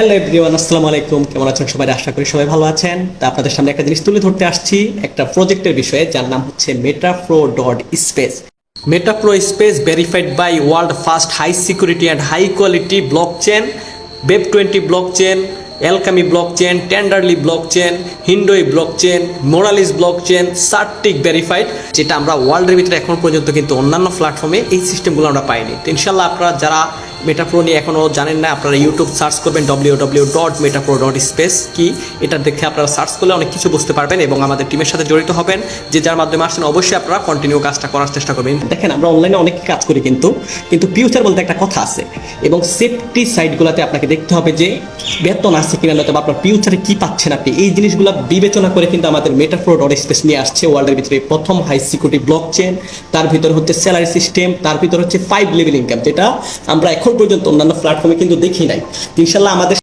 Hello everyone আসসালামু আলাইকুম। কেমন আছেন সবাই? আশা করি সবাই ভালো আছেন। তা আপনাদের সামনে একটা জিনিস তুলে ধরতে আসছি। একটা প্রজেক্টের বিষয়ে, যার নাম হচ্ছে Metapro dot space Metapro space verified by world first high security and high quality blockchain BEP twenty blockchain Alchemy blockchain Tenderly blockchain হিন্ডোই blockchain Moralis blockchain CertiK verified যেটা আমরা ওয়ার্ল্ডের ভিতরে এখন পর্যন্ত কিন্তু অন্যান্য প্ল্যাটফর্মে এই সিস্টেমগুলো আমরা পাইনি। তো ইনশাল্লাহ আপনারা যারা মেটাপ্রো নিয়ে এখনও জানেন না, আপনারা ইউটিউব সার্চ করবেন W W dot Metapro dot space কি। এটা দেখে আপনারা সার্চ করলে অনেক কিছু বুঝতে পারবেন এবং আমাদের টিমের সাথে জড়িত হবেন। যে যার মাধ্যমে আসছেন, অবশ্যই আপনারা কন্টিনিউ কাজটা করার চেষ্টা করবেন। দেখেন, আমরা অনলাইনে অনেক কাজ করি কিন্তু কিন্তু ফিউচার বলতে একটা কথা আছে এবং সেফটি সাইটগুলোতে আপনাকে দেখতে হবে যে বেতন আছে কিনা নয় আপনার ফিউচারে কি পাচ্ছেন আপনি, এই জিনিসগুলো বিবেচনা করে কিন্তু আমাদের মেটাপ্রো ডট স্পেস নিয়ে আসছে ওয়ার্ল্ডের ভিতরে প্রথম হাই সিকিউরিটি ব্লক চেন তার ভিতরে হচ্ছে স্যালারি সিস্টেম তার ভিতরে হচ্ছে ফাইভ লেভেল ইনকাম যেটা আমরা এখন পর্যন্ত অন্যান্য প্ল্যাটফর্মে কিন্তু দেখি নাই। ইনশাল্লাহ আমাদের